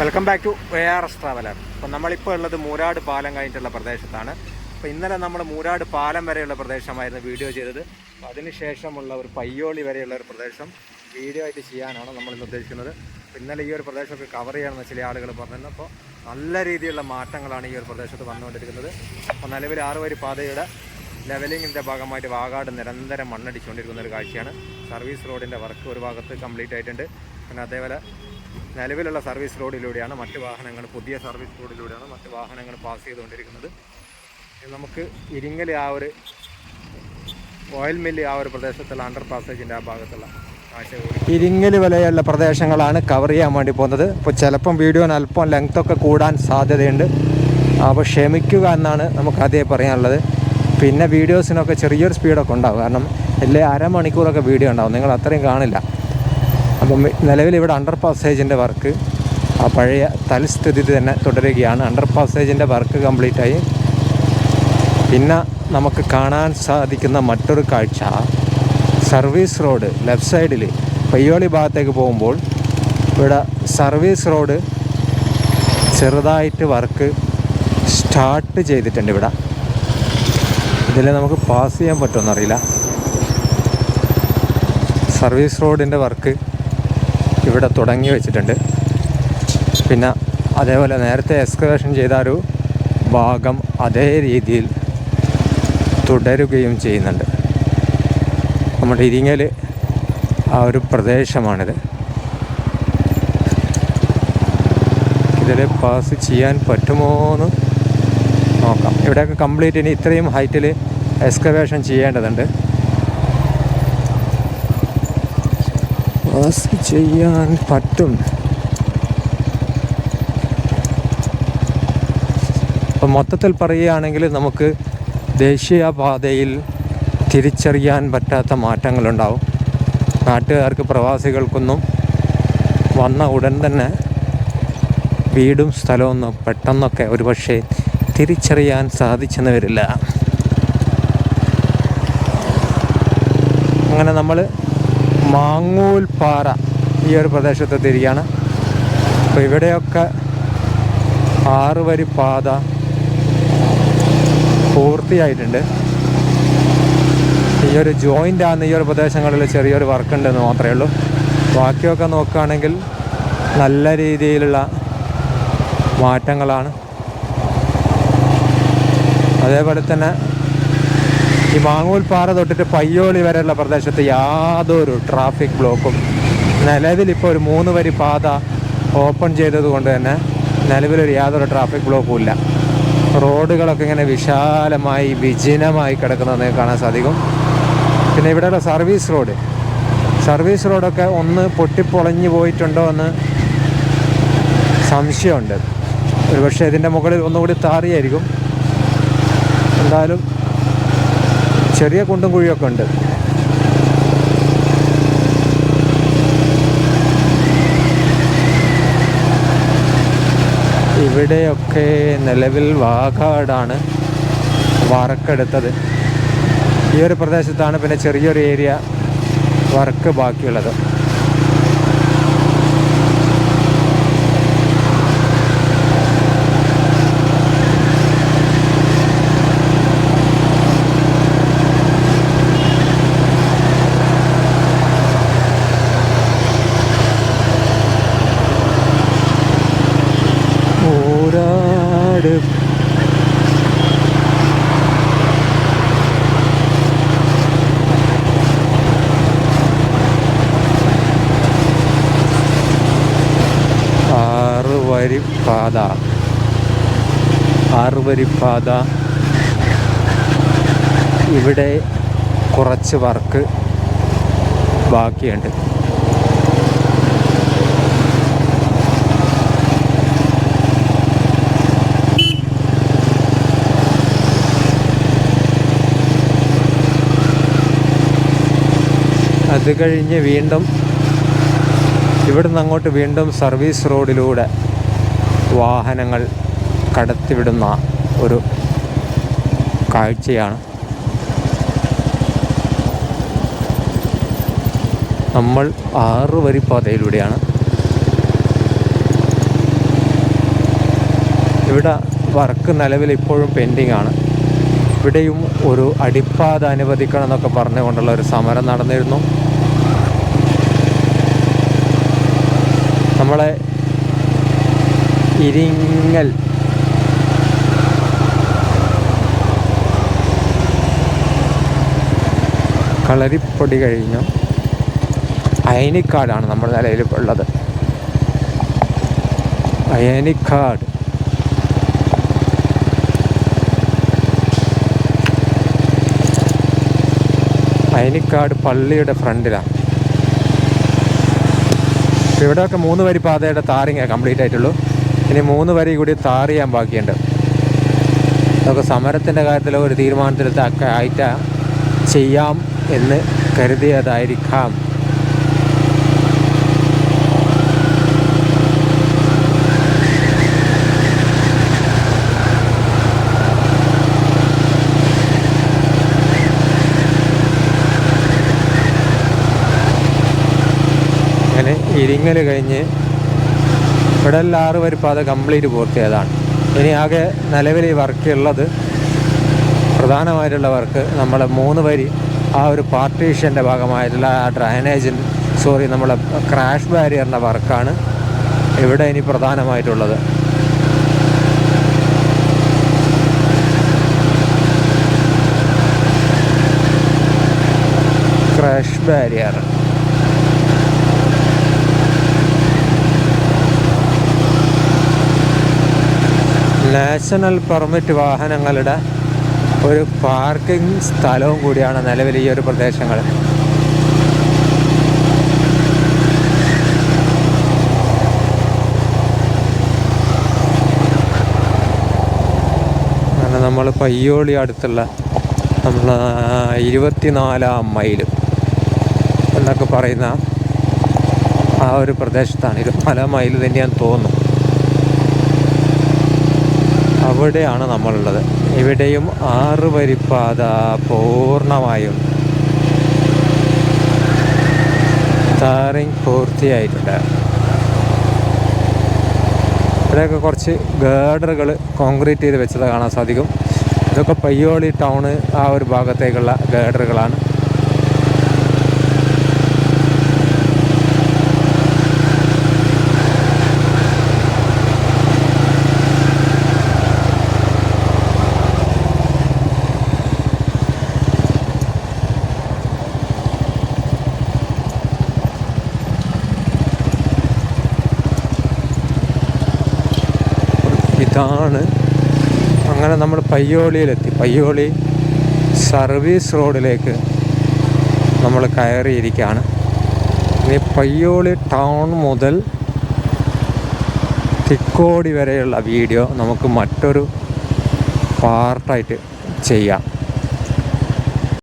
Welcome back to A R S traveller അപ്പം നമ്മളിപ്പോൾ ഉള്ളത് മൂരാട് പാലം കഴിഞ്ഞിട്ടുള്ള പ്രദേശത്താണ്. അപ്പോൾ ഇന്നലെ നമ്മൾ മൂരാട് പാലം വരെയുള്ള പ്രദേശമായിരുന്നു വീഡിയോ ചെയ്തത്. അപ്പോൾ അതിനുശേഷമുള്ള ഒരു പയ്യോളി വരെയുള്ള ഒരു പ്രദേശം വീഡിയോ ആയിട്ട് ചെയ്യാനാണ് നമ്മൾ ഇന്ന് ഉദ്ദേശിക്കുന്നത്. ഇന്നലെ ഈ ഒരു പ്രദേശമൊക്കെ കവർ ചെയ്യണമെന്ന് ചില ആളുകൾ പറഞ്ഞിരുന്നു. അപ്പോൾ നല്ല രീതിയിലുള്ള മാറ്റങ്ങളാണ് ഈ ഒരു പ്രദേശത്ത് വന്നുകൊണ്ടിരിക്കുന്നത്. അപ്പോൾ നിലവിൽ ആറ് വരി പാതയുടെ ലെവലിങ്ങിന്റെ ഭാഗമായിട്ട് വാഗാട് നിരന്തരം മണ്ണടിച്ചുകൊണ്ടിരിക്കുന്ന ഒരു കാഴ്ചയാണ്. സർവീസ് റോഡിന്റെ വർക്ക് ഒരു ഭാഗത്ത് കംപ്ലീറ്റ് ആയിട്ടുണ്ട്. പിന്നെ അതേപോലെ നിലവിലുള്ള സർവീസ് റോഡിലൂടെയാണ് മറ്റ് വാഹനങ്ങൾ പുതിയ സർവീസ് റോഡിലൂടെയാണ് മറ്റ് വാഹനങ്ങൾ പാസ് ചെയ്തുകൊണ്ടിരിക്കുന്നത്. നമുക്ക് ഇരിങ്ങലി ആ ഒരു ഓയിൽ മില്ല് ആ ഒരു പ്രദേശത്തുള്ള അണ്ടർ പാസേജിന്റെ ആ ഭാഗത്തുള്ള ഇരിങ്ങൽ വരെയുള്ള പ്രദേശങ്ങളാണ് കവർ ചെയ്യാൻ വേണ്ടി പോകുന്നത്. അപ്പോൾ ചിലപ്പം വീഡിയോന് അല്പം ലെങ്ത്തൊക്കെ കൂടാൻ സാധ്യതയുണ്ട്. അപ്പോൾ ക്ഷമിക്കുക എന്നാണ് നമുക്ക് ആദ്യം പറയാനുള്ളത്. പിന്നെ വീഡിയോസിനൊക്കെ ചെറിയൊരു സ്പീഡൊക്കെ ഉണ്ടാവും. കാരണം എല്ലാ അരമണിക്കൂറൊക്കെ വീഡിയോ ഉണ്ടാവും. നിങ്ങൾ അത്രയും കാണില്ല. അപ്പം നിലവിൽ ഇവിടെ അണ്ടർ പാസേജിന്റെ വർക്ക് ആ പഴയ തൽസ്ഥിതി തന്നെ തുടരുകയാണ്. അണ്ടർ പാസേജിന്റെ വർക്ക് കംപ്ലീറ്റ് ആയി. പിന്നെ നമുക്ക് കാണാൻ സാധിക്കുന്ന മറ്റൊരു കാഴ്ച സർവീസ് റോഡ് ലെഫ്റ്റ് സൈഡിൽ പയ്യോളി ഭാഗത്തേക്ക് പോകുമ്പോൾ ഇവിടെ സർവീസ് റോഡ് ചെറുതായിട്ട് വർക്ക് സ്റ്റാർട്ട് ചെയ്തിട്ടുണ്ട് ഇവിടെ. ഇതിൽ നമുക്ക് പാസ് ചെയ്യാൻ പറ്റുമെന്നറിയില്ല സർവീസ് റോഡിന്റെ വർക്ക് ഇവിടെ തുടങ്ങി വെച്ചിട്ടുണ്ട്. പിന്നെ അതേപോലെ നേരത്തെ എക്സ്കവേഷൻ ചെയ്ത ഒരു ഭാഗം അതേ രീതിയിൽ തുടരുകയും ചെയ്യുന്നുണ്ട്. നമ്മുടെ ഇരിങ്ങൽ ആ ഒരു പ്രദേശമാണിത്. ഇതിൽ പാസ് ചെയ്യാൻ പറ്റുമോ എന്ന് നോക്കാം. ഇവിടെയൊക്കെ കംപ്ലീറ്റ് ഇനി ഇത്രയും ഹൈറ്റിൽ എക്സ്കവേഷൻ ചെയ്യേണ്ടതുണ്ട്. പാസ് ചെയ്യാൻ പറ്റും. അപ്പം മൊത്തത്തിൽ പറയുകയാണെങ്കിൽ നമുക്ക് ദേശീയപാതയിൽ തിരിച്ചറിയാൻ പറ്റാത്ത മാറ്റങ്ങളുണ്ടാവും. നാട്ടുകാർക്ക് പ്രവാസികൾക്കൊന്നും വന്ന ഉടൻ തന്നെ വീടും സ്ഥലമൊന്നും പെട്ടെന്നൊക്കെ ഒരുപക്ഷെ തിരിച്ചറിയാൻ സാധിച്ചെന്ന് വരില്ല. അങ്ങനെ നമ്മൾ മാങ്ങൂൽ പാറ ഈ ഒരു പ്രദേശത്തെത്തിയിരിക്കുകയാണ്. അപ്പോൾ ഇവിടെയൊക്കെ ആറുവരി പാത പൂർത്തിയായിട്ടുണ്ട്. ഈ ഒരു ജോയിന്റ് ആണ് ഈ ഒരു പ്രദേശങ്ങളിൽ ചെറിയൊരു വർക്ക് ഉണ്ടെന്ന് മാത്രമേ ഉള്ളൂ. ബാക്കിയൊക്കെ നോക്കുകയാണെങ്കിൽ നല്ല രീതിയിലുള്ള മാറ്റങ്ങളാണ്. അതേപോലെ തന്നെ ഈ മാങ്ങൂൽ പാറ തൊട്ടിട്ട് പയ്യോളി വരെയുള്ള പ്രദേശത്ത് യാതൊരു ട്രാഫിക് ബ്ലോക്കും നിലവിൽ ഇപ്പോൾ ഒരു മൂന്ന് വരി പാത ഓപ്പൺ ചെയ്തത് കൊണ്ട് തന്നെ നിലവിലൊരു യാതൊരു ട്രാഫിക് ബ്ലോക്കും ഇല്ല. റോഡുകളൊക്കെ ഇങ്ങനെ വിശാലമായി വിജനമായി കിടക്കുന്നത് കാണാൻ സാധിക്കും. പിന്നെ ഇവിടെയുള്ള സർവീസ് റോഡ് സർവീസ് റോഡൊക്കെ ഒന്ന് പൊട്ടിപ്പൊളഞ്ഞു പോയിട്ടുണ്ടോ എന്ന് സംശയമുണ്ട്. ഒരുപക്ഷെ ഇതിന്റെ മുകളിൽ ഒന്നുകൂടി താറിയായിരിക്കും. എന്തായാലും ചെറിയ കുണ്ടും കുഴിയൊക്കെ ഉണ്ട്. ഇവിടെയൊക്കെ നിലവിൽ വാഗാടാണ് വറക്കെടുത്തത്. ഈ ഒരു പ്രദേശത്താണ് പിന്നെ ചെറിയൊരു ഏരിയ വർക്ക് ബാക്കിയുള്ളത് ഊരാട് ആറ് വരി പാത ആറുവരിപ്പാത വരി പാത ഇവിടെ കുറച്ച് വർക്ക് ബാക്കിയുണ്ട്. അത് കഴിഞ്ഞ് വീണ്ടും ഇവിടുന്ന് അങ്ങോട്ട് വീണ്ടും സർവീസ് റോഡിലൂടെ വാഹനങ്ങൾ കടത്തിവിടുന്ന ഒരു കാഴ്ചയാണ്. നമ്മൾ ആറ് വരി പാതയിലൂടെയാണ് ഇവിടെ വർക്ക് നിലവിൽ ഇപ്പോഴും പെൻഡിങ് ആണ് ഇവിടെയും ഒരു അടിപ്പാത അനുവദിക്കണം എന്നൊക്കെ പറഞ്ഞുകൊണ്ടുള്ള ഒരു സമരം നടന്നിരുന്നു. നമ്മളെ ഇരിങ്ങൽ. കളരിപ്പൊടി കഴിഞ്ഞു. അയനിക്കാടാണ് നമ്മുടെ നിലയിൽ ഉള്ളത് അയനിക്കാട്. അയനിക്കാട് പള്ളിയുടെ ഫ്രണ്ടിലാണ് ഇവിടെയൊക്കെ മൂന്ന് വരി പാതയുടെ താരങ്ങ കംപ്ലീറ്റ് ആയിട്ടുള്ളൂ ഇനി മൂന്ന് വരി കൂടി താർ ചെയ്യാൻ ബാക്കിയുണ്ട്. അതൊക്കെ സമരത്തിന്റെ കാര്യത്തിൽ ഒരു തീരുമാനത്തിലൊക്കെ ആയിട്ട് ചെയ്യാം എന്ന് കരുതിയതായിരിക്കാം. ഇരിങ്ങൽ കഴിഞ്ഞ് ഇവിടെ എല്ലാം ആറ് വരി പാത കംപ്ലീറ്റ് പൂർത്തിയായതാണ്. ഇനി ആകെ നിലവിൽ ഈ വർക്ക് ഉള്ളത് പ്രധാനമായിട്ടുള്ള വർക്ക് നമ്മളെ മൂന്ന് വരി ആ ഒരു പാർട്ടീഷന്റെ ഭാഗമായിട്ടുള്ള ആ ഡ്രൈനേജിൻ സോറി നമ്മളെ ക്രാഷ് ബാരിയറിന്റെ വർക്കാണ് ഇവിടെ ഇനി പ്രധാനമായിട്ടുള്ളത്. ക്രാഷ് ബാരിയർ നാഷണൽ പെർമിറ്റ് വാഹനങ്ങളുടെ ഒരു പാർക്കിംഗ് സ്ഥലവും കൂടിയാണ് നിലവിൽ ഈ ഒരു പ്രദേശങ്ങൾ. നമ്മൾ പയ്യോളി അടുത്തുള്ള നമ്മൾ ഇരുപത്തിനാലാം മൈൽ എന്നൊക്കെ പറയുന്ന ആ ഒരു പ്രദേശത്താണ്. ഇരുപത്തിനാലാം മൈൽ തന്നെയാണ് തോന്നുന്നു. അവിടെയാണ് നമ്മളുള്ളത്? ഇവിടെയും ആറ് വരിപ്പാത പൂർണമായും ടാറിങ് പൂർത്തിയായിട്ടുണ്ട്. ഇവിടെയൊക്കെ കുറച്ച് ഗേഡറുകൾ കോൺക്രീറ്റ് ചെയ്ത് വെച്ചത് കാണാൻ സാധിക്കും. ഇതൊക്കെ പയ്യോളി ടൗണ് ആ ഒരു ഭാഗത്തേക്കുള്ള ഗേഡറുകളാണ് ഇതാണ്. അങ്ങനെ നമ്മൾ പയ്യോളിയിലെത്തി. പയ്യോളി സർവീസ് റോഡിലേക്ക് നമ്മൾ കയറിയിരിക്കുകയാണ്. ഇനി പയ്യോളി ടൗൺ മുതൽ തിക്കോടി വരെയുള്ള വീഡിയോ നമുക്ക് മറ്റൊരു പാർട്ടായിട്ട് ചെയ്യാം.